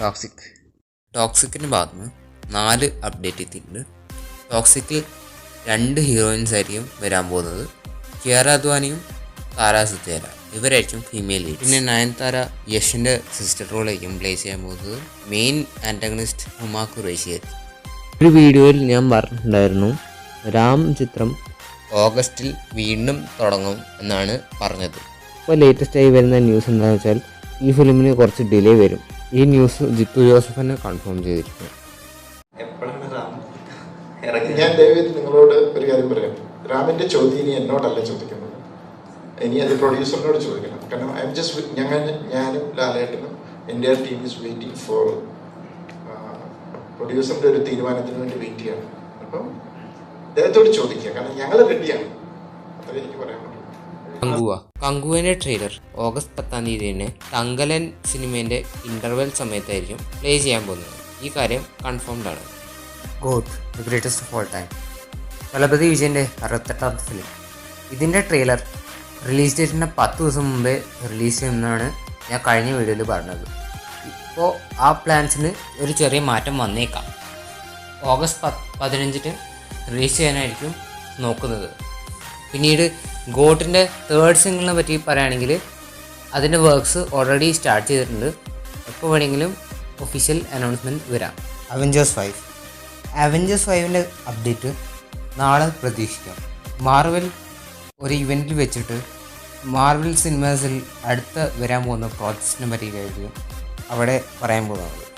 Toxic ടോക്സിക്കിന്റെ ഭാഗത്ത് നിന്ന് നാല് അപ്ഡേറ്റ് എത്തിയിട്ടുണ്ട്. ടോക്സിക്കിൽ രണ്ട് ഹീറോയിൻസ് ആയിരിക്കും വരാൻ പോകുന്നത്. കിയാര അദ്വാനിയും താര സുത്തേര ഇവരായിരിക്കും ഫീമെയിൽ ലീഡ് പിന്നെ നയൻതാര യഷിന്റെ സിസ്റ്റർ റോളായിരിക്കും പ്ലേ ചെയ്യാൻ പോകുന്നത്. മെയിൻ ആന്റഗണിസ്റ്റ് ഹുമാ കുറേശി ഒരു വീഡിയോയിൽ ഞാൻ പറഞ്ഞിട്ടുണ്ടായിരുന്നു. രാം ചിത്രം ഓഗസ്റ്റിൽ വീണ്ടും തുടങ്ങും എന്നാണ് പറഞ്ഞത്. ഇപ്പോൾ ലേറ്റസ്റ്റ് ആയി വരുന്ന ന്യൂസ് എന്താണെന്ന് വെച്ചാൽ ഈ ഫിലിമിന് കുറച്ച് ഡിലേ വരും. ഈ ന്യൂസ് ജിത്തു ജോസഫിനെ കൺഫേം ചെയ്തിരിക്കുന്നു. ഞാൻ ദയവേത് നിങ്ങളോട് ഒരു കാര്യം പറയാം. രാമിന്റെ ചോദ്യം ഇനി എന്നോടല്ല ചോദിക്കുന്നത്. ഇനി അത് പ്രൊഡ്യൂസറിനോട് ചോദിക്കണം. കാരണം ഐ എം ജസ്റ്റ് ഞങ്ങൾ ഞാനും ലാലേട്ടനും എന്റെ ടീം ഈസ് വെയിറ്റിംഗ് ഫോർ പ്രൊഡ്യൂസറിന്റെ ഒരു തീരുമാനത്തിന് വേണ്ടി വെയിറ്റ് ചെയ്യണം. അപ്പം അദ്ദേഹത്തോട് ചോദിക്കുക. കാരണം ഞങ്ങൾ റെഡിയാണ് അത്രേ എനിക്ക് പറയാൻ പറ്റുള്ളൂ കങ്കുവിന്റെ ട്രെയിലർ ഓഗസ്റ്റ് പത്താം തീയതി തന്നെ തങ്കലൻ സിനിമേന്റെ ഇന്റർവെൽ സമയത്തായിരിക്കും പ്ലേ ചെയ്യാൻ പോകുന്നത്. ഈ കാര്യം കൺഫേംഡ് ആണ്. God the greatest of all time Thalapathy വിജയന്റെ അറുപത്തെട്ടാമത്തെ ഫിലിം ഇതിന്റെ ട്രെയിലർ റിലീസ് ഡേറ്റിന്റെ പത്ത് ദിവസം മുമ്പേ റിലീസ് ചെയ്യുമെന്നാണ് ഞാൻ കഴിഞ്ഞ വീഡിയോയിൽ പറഞ്ഞത്. ഇപ്പോൾ ആ പ്ലാൻസിന് ഒരു ചെറിയ മാറ്റം വന്നേക്കാം. ഓഗസ്റ്റ് പത്ത് പതിനഞ്ചിന് റിലീസ് ചെയ്യാനായിരിക്കും നോക്കുന്നത്. പിന്നീട് ഗോട്ടിന്റെ തേർഡ് സിംഗിളിനെ പറ്റി പറയുകയാണെങ്കിൽ അതിന്റെ വർക്ക്സ് ഓൾറെഡി സ്റ്റാർട്ട് ചെയ്തിട്ടുണ്ട്. എപ്പോൾ വേണമെങ്കിലും ഒഫീഷ്യൽ അനൗൺസ്മെന്റ് വരാം. അവഞ്ചേഴ്സ് ഫൈവ് അവഞ്ചേഴ്സ് ഫൈവിന്റെ അപ്ഡേറ്റ് നാളെ പ്രതീക്ഷിക്കാം. മാർവൽ ഒരു ഇവന്റിൽ വെച്ചിട്ട് മാർവൽ സിനിമാസിൽ അടുത്ത വരാൻ പോകുന്ന പ്രോജക്ട്സിനെ പറ്റിയിട്ടായിരിക്കും അവിടെ പറയാൻ പോകുന്നത്